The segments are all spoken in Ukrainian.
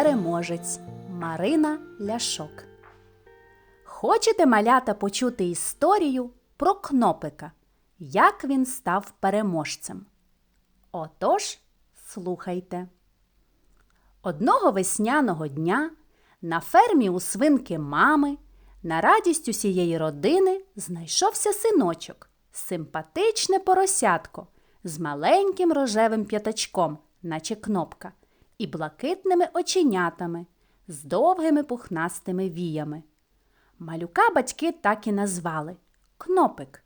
переможець Марина Ляшок. Хочете малята почути історію про кнопика, як він став переможцем? Отож, слухайте. Одного весняного дня на фермі у свинки мами на радість усієї родини знайшовся синочок, симпатичне поросятко з маленьким рожевим п'ятачком, наче кнопка, і блакитними оченятами з довгими пухнастими віями. Малюка батьки так і назвали кнопик,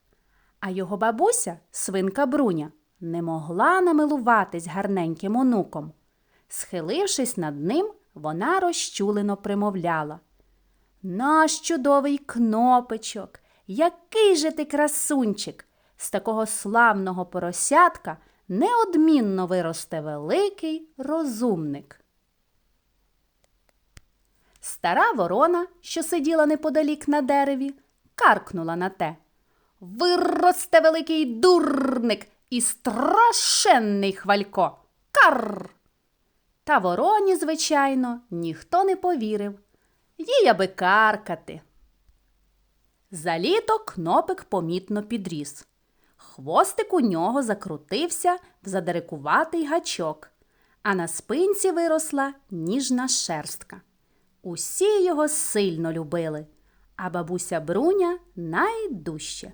а його бабуся, свинка Бруня, не могла намилуватись гарненьким онуком. Схилившись над ним, вона розчулено примовляла. Наш чудовий кнопичок, який же ти красунчик! З такого славного поросятка неодмінно виросте великий розумник. Стара ворона, що сиділа неподалік на дереві, каркнула на те. Виросте великий дурник і страшенний хвалько. Карр! Та вороні, звичайно, ніхто не повірив. Їй аби каркати. За літо кнопик помітно підріс. Хвостик у нього закрутився в задерикуватий гачок, а на спинці виросла ніжна шерстка. Усі його сильно любили, а бабуся Бруня найдужче.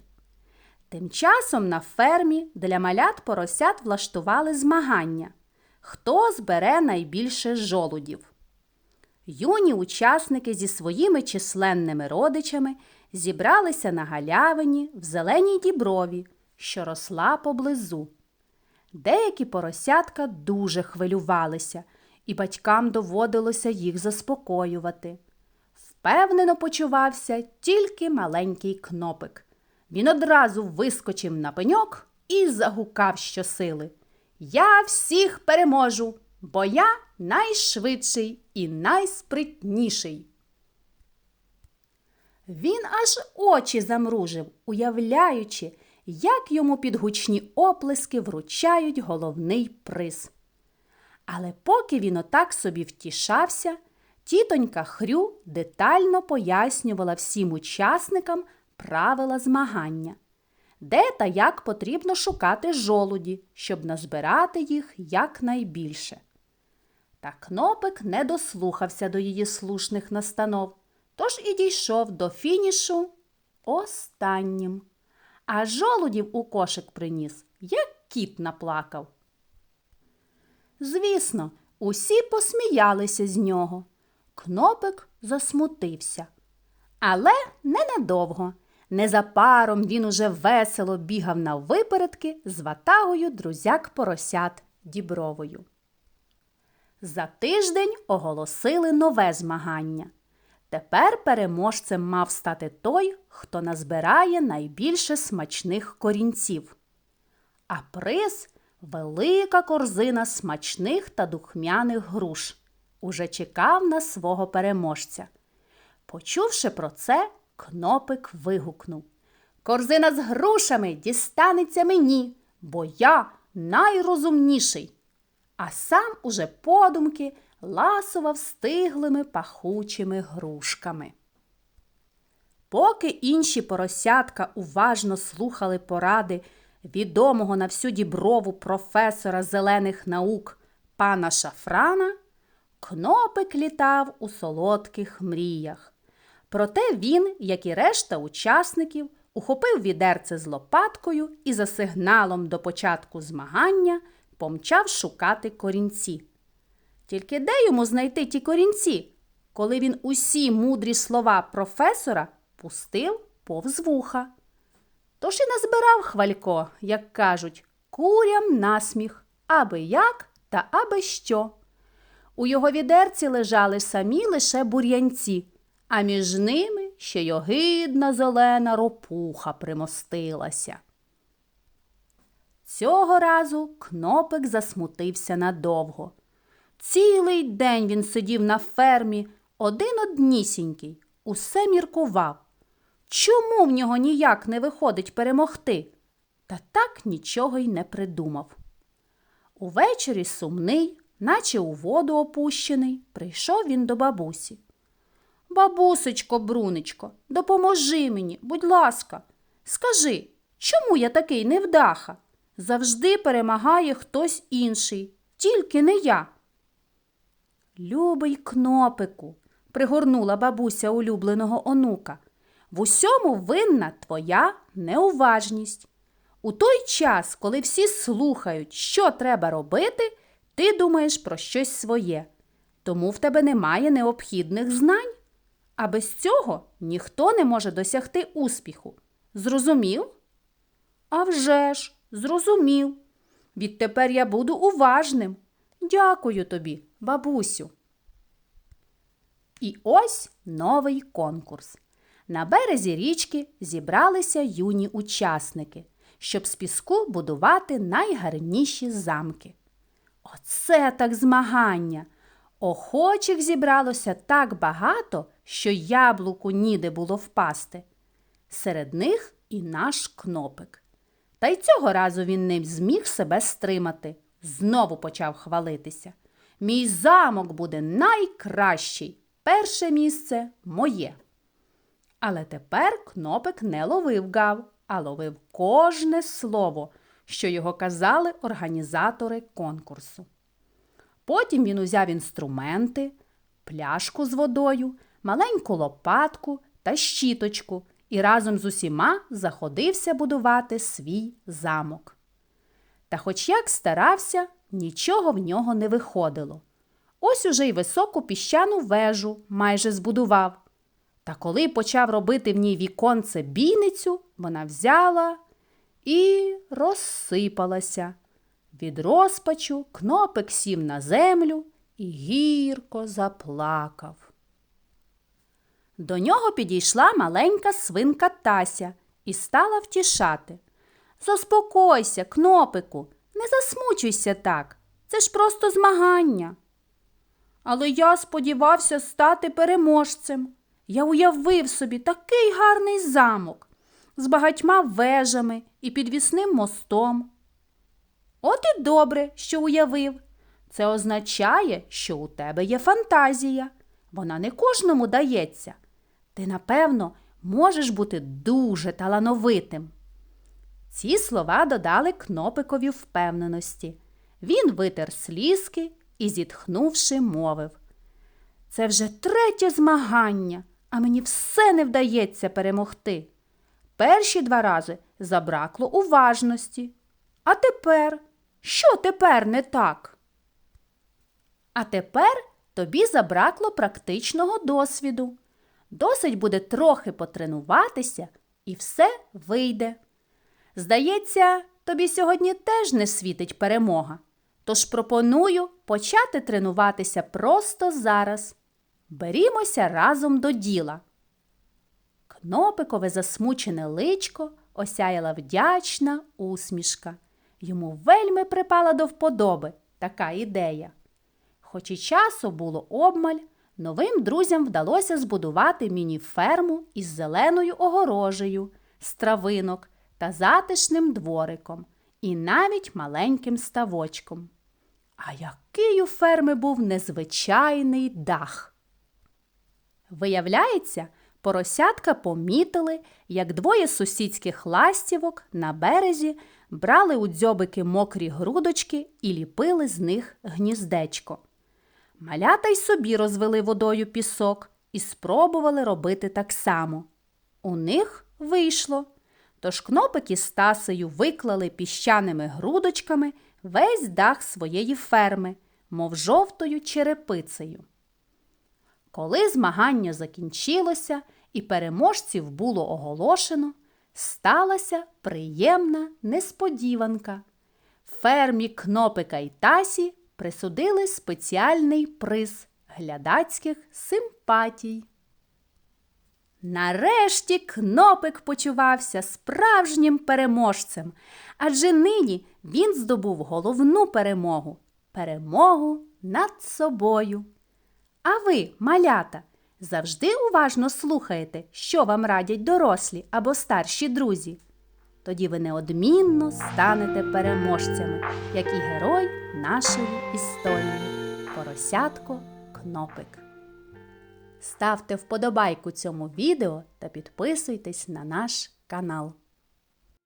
Тим часом на фермі для малят поросят влаштували змагання, хто збере найбільше жолудів. Юні учасники зі своїми численними родичами зібралися на галявині в зеленій діброві, що росла поблизу. Деякі поросятка дуже хвилювалися, і батькам доводилося їх заспокоювати. Впевнено почувався тільки маленький кнопик. Він одразу вискочив на пеньок і загукав щосили. Я всіх переможу, бо я найшвидший і найспритніший. Він аж очі замружив, уявляючи, як йому під гучні оплески вручають головний приз. Але поки він отак собі втішався, тітонька Хрю детально пояснювала всім учасникам правила змагання, де та як потрібно шукати жолуді, щоб назбирати їх якнайбільше. Та кнопик не дослухався до її слушних настанов, тож і дійшов до фінішу останнім. А жолудів у кошик приніс, як кіт наплакав. Звісно, усі посміялися з нього. Кнопик засмутився. Але ненадовго. Незапаром він уже весело бігав на випередки з ватагою друзяк поросят дібровою. За тиждень оголосили нове змагання. Тепер переможцем мав стати той, хто назбирає найбільше смачних корінців. А приз велика корзина смачних та духмяних груш. Уже чекав на свого переможця. Почувши про це, кнопик вигукнув Корзина з грушами дістанеться мені, бо я найрозумніший. А сам уже подумки ласував стиглими пахучими грушками. Поки інші поросятка уважно слухали поради відомого на всю діброву професора зелених наук пана Шафрана, кнопик літав у солодких мріях. Проте він, як і решта учасників, ухопив відерце з лопаткою і за сигналом до початку змагання помчав шукати корінці. Тільки де йому знайти ті корінці, коли він усі мудрі слова професора пустив повз вуха? Тож і назбирав хвалько, як кажуть, курям насміх, аби як та аби що. У його відерці лежали самі лише бур'янці, а між ними ще й огидна зелена ропуха примостилася. Цього разу кнопик засмутився надовго. Цілий день він сидів на фермі, один однісінький, усе міркував. Чому в нього ніяк не виходить перемогти? Та так нічого й не придумав. Увечері сумний, наче у воду опущений, прийшов він до бабусі. Бабусечко, брунечко, допоможи мені, будь ласка. Скажи, чому я такий невдаха? Завжди перемагає хтось інший, тільки не я. Любий кнопику, пригорнула бабуся улюбленого онука. В усьому винна твоя неуважність. У той час, коли всі слухають, що треба робити, ти думаєш про щось своє. Тому в тебе немає необхідних знань. А без цього ніхто не може досягти успіху. Зрозумів? «А вже ж, зрозумів. Відтепер я буду уважним. Дякую тобі, бабусю. І ось новий конкурс. На березі річки зібралися юні учасники, щоб з піску будувати найгарніші замки. Оце так змагання. Охочих зібралося так багато, що яблуку ніде було впасти. Серед них і наш кнопик. Та й цього разу він не зміг себе стримати. Знову почав хвалитися. Мій замок буде найкращий. Перше місце моє. Але тепер кнопик не ловив гав, а ловив кожне слово, що його казали організатори конкурсу. Потім він узяв інструменти, пляшку з водою, маленьку лопатку та щіточку і разом з усіма заходився будувати свій замок. Та хоч як старався, нічого в нього не виходило. Ось уже й високу піщану вежу майже збудував. Та коли почав робити в ній віконце бійницю, вона взяла і розсипалася. Від розпачу кнопик сів на землю і гірко заплакав. До нього підійшла маленька свинка Тася і стала втішати. Заспокойся, кнопику, не засмучуйся так. Це ж просто змагання. Але я сподівався стати переможцем. Я уявив собі такий гарний замок з багатьма вежами і підвісним мостом. От і добре, що уявив. Це означає, що у тебе є фантазія. Вона не кожному дається. Ти, напевно, можеш бути дуже талановитим. Ці слова додали кнопикові впевненості. Він витер слізки і, зітхнувши, мовив. Це вже третє змагання, а мені все не вдається перемогти. Перші два рази забракло уважності. А тепер, що тепер не так? А тепер тобі забракло практичного досвіду. Досить буде трохи потренуватися, і все вийде. Здається, тобі сьогодні теж не світить перемога. Тож пропоную почати тренуватися просто зараз. Берімося разом до діла. Кнопикове засмучене личко осяяла вдячна усмішка. Йому вельми припала до вподоби така ідея. Хоч і часу було обмаль, новим друзям вдалося збудувати міні-ферму із зеленою огорожею, з травинок та затишним двориком і навіть маленьким ставочком. А який у ферми був незвичайний дах. Виявляється, поросятка помітили, як двоє сусідських ластівок на березі брали у дзьобики мокрі грудочки і ліпили з них гніздечко. Малята й собі розвели водою пісок і спробували робити так само. У них вийшло. Тож кнопики з Тасею виклали піщаними грудочками весь дах своєї ферми, мов жовтою черепицею. Коли змагання закінчилося і переможців було оголошено, сталася приємна несподіванка. Фермі кнопика й Тасі присудили спеціальний приз глядацьких симпатій. Нарешті кнопик почувався справжнім переможцем, адже нині він здобув головну перемогу перемогу над собою. А ви, малята, завжди уважно слухаєте, що вам радять дорослі або старші друзі. Тоді ви неодмінно станете переможцями, як і герой нашої історії. поросятко Кнопик. Ставте вподобайку цьому відео та підписуйтесь на наш канал.